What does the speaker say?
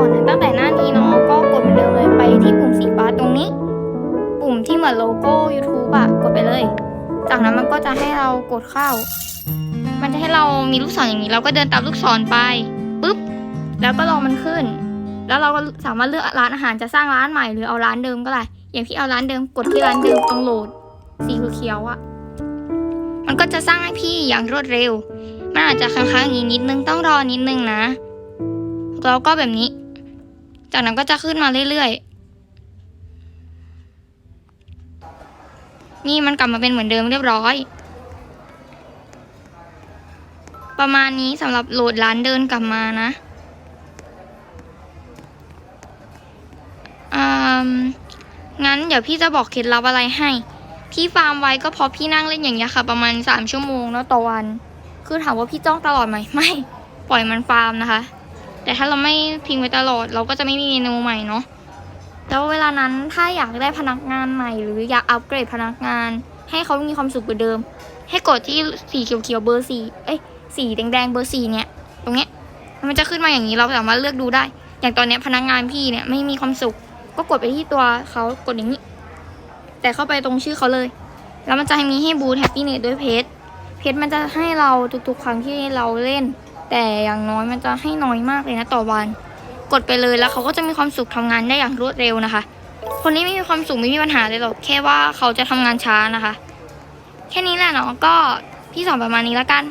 อนตั้งแต่หน้านี้เนาะก็กดเหมือนเดิมเลยไปที่ปุ่มสีฟ้าตรงนี้ ปุ่มที่เหมือนโลโก้ YouTube อะกดไปเลย จากนั้นมันก็จะให้เรากดเข้า มันจะให้เรามีลูกศรอย่างนี้ เราก็เดินตามลูกศรไปปุ๊บแล้วก็รอมันขึ้น แล้วเราก็สามารถเลือกร้านอาหารจะสร้างร้านใหม่หรือเอาร้านเดิมก็ได้อย่างพี่เอาร้านเดิมกดที่ร้านเดิมตรงโหลดสีเขียวอะมันก็จะสร้างให้พี่อย่างรวดเร็วมันอาจจะค้างๆอย่างนี้นิดนึงต้องรอนิดนึงนะแล้วก็แบบนี้ จากนั้นก็จะขึ้นมาเรื่อยๆ นี่มันกลับมาเป็นเหมือนเดิมเรียบร้อย ประมาณนี้สำหรับโหลดร้านเดินกลับมานะอืมงั้นเดี๋ยวพี่จะบอกเคล็ดลับอะไรให้ พี่ฟาร์มไว้ก็เพราะพี่นั่งเล่นอย่างเงี้ยค่ะ ประมาณสามชั่วโมงแล้วต่อวัน คือถามว่าพี่จ้องตลอดไหม ไม่ ปล่อยมันฟาร์มนะคะ แต่ถ้าเราไม่ทิ้งไว้ตลอด เราก็จะไม่มีเมนูใหม่เนาะแล้วเวลานั้นถ้าอยากได้พนักงานใหม่ หรืออยากอัปเกรดพนักงาน ให้เขามีความสุขกว่าเดิม ให้กดที่สีเขียวๆเบอร์สี่เอ้ยสีแดงๆเบอร์สี่เนี่ย ตรงเนี้ยมันจะขึ้นมาอย่างนี้เราสามารถเลือกดูได้ อย่างตอนเนี้ยพนักงานพี่เนี่ยไม่มีความสุข ก็กดไปที่ตัวเขากดอย่างนี้ แต่เข้าไปตรงชื่อเขาเลย แล้วมันจะมีให้บูทแฮปปี้เนตด้วยเพจเพจมันจะให้เราทุกๆ ครั้งที่เราเล่น แต่อย่างน้อยมันจะให้น้อยมากเลยนะต่อวัน กดไปเลยแล้วเขาก็จะมีความสุขทำงานได้อย่างรวดเร็วนะคะ คนนี้ไม่มีความสุขไม่มีปัญหาเลยหรอกแค่ว่าเขาจะทำงานช้านะคะ แค่นี้แหละเนาะก็พี่สอนประมาณนี้แล้วกัน